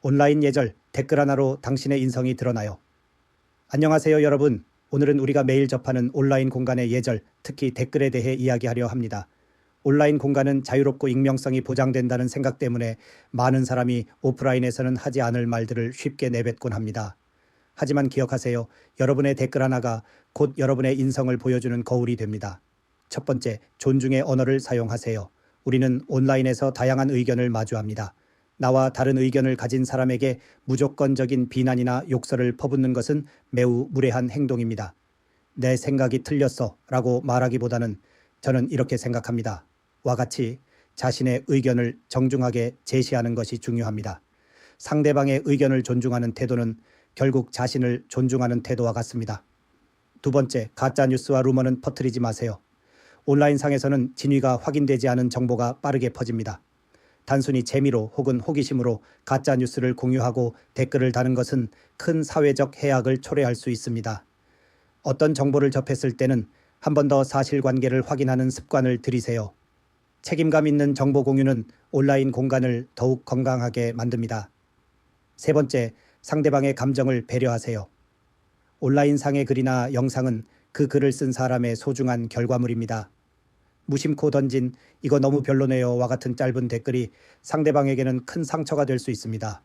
온라인 예절 댓글 하나로 당신의 인성이 드러나요. 안녕하세요 여러분. 오늘은 우리가 매일 접하는 온라인 공간의 예절, 특히 댓글에 대해 이야기하려 합니다. 온라인 공간은 자유롭고 익명성이 보장된다는 생각 때문에 많은 사람이 오프라인에서는 하지 않을 말들을 쉽게 내뱉곤 합니다. 하지만 기억하세요. 여러분의 댓글 하나가 곧 여러분의 인성을 보여주는 거울이 됩니다. 첫 번째, 존중의 언어를 사용하세요. 우리는 온라인에서 다양한 의견을 마주합니다. 나와 다른 의견을 가진 사람에게 무조건적인 비난이나 욕설을 퍼붓는 것은 매우 무례한 행동입니다. 내 생각이 틀렸어 라고 말하기보다는 저는 이렇게 생각합니다. 와 같이 자신의 의견을 정중하게 제시하는 것이 중요합니다. 상대방의 의견을 존중하는 태도는 결국 자신을 존중하는 태도와 같습니다. 두 번째, 가짜 뉴스와 루머는 퍼뜨리지 마세요. 온라인상에서는 진위가 확인되지 않은 정보가 빠르게 퍼집니다. 단순히 재미로 혹은 호기심으로 가짜 뉴스를 공유하고 댓글을 다는 것은 큰 사회적 해악을 초래할 수 있습니다. 어떤 정보를 접했을 때는 한 번 더 사실관계를 확인하는 습관을 들이세요. 책임감 있는 정보 공유는 온라인 공간을 더욱 건강하게 만듭니다. 세 번째, 상대방의 감정을 배려하세요. 온라인상의 글이나 영상은 그 글을 쓴 사람의 소중한 결과물입니다. 무심코 던진 이거 너무 별로네요와 같은 짧은 댓글이 상대방에게는 큰 상처가 될 수 있습니다.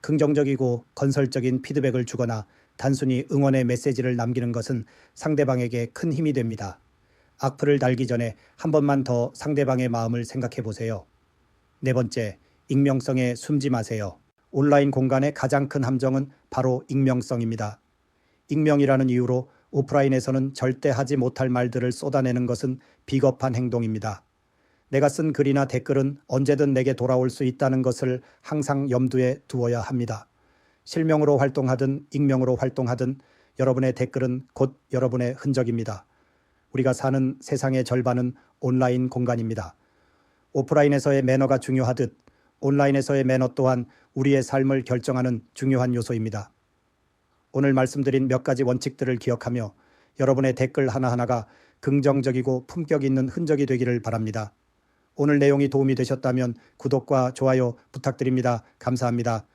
긍정적이고 건설적인 피드백을 주거나 단순히 응원의 메시지를 남기는 것은 상대방에게 큰 힘이 됩니다. 악플을 달기 전에 한 번만 더 상대방의 마음을 생각해 보세요. 네 번째, 익명성에 숨지 마세요. 온라인 공간의 가장 큰 함정은 바로 익명성입니다. 익명이라는 이유로 오프라인에서는 절대 하지 못할 말들을 쏟아내는 것은 비겁한 행동입니다. 내가 쓴 글이나 댓글은 언제든 내게 돌아올 수 있다는 것을 항상 염두에 두어야 합니다. 실명으로 활동하든 익명으로 활동하든 여러분의 댓글은 곧 여러분의 흔적입니다. 우리가 사는 세상의 절반은 온라인 공간입니다. 오프라인에서의 매너가 중요하듯 온라인에서의 매너 또한 우리의 삶을 결정하는 중요한 요소입니다. 오늘 말씀드린 몇 가지 원칙들을 기억하며 여러분의 댓글 하나하나가 긍정적이고 품격 있는 흔적이 되기를 바랍니다. 오늘 내용이 도움이 되셨다면 구독과 좋아요 부탁드립니다. 감사합니다.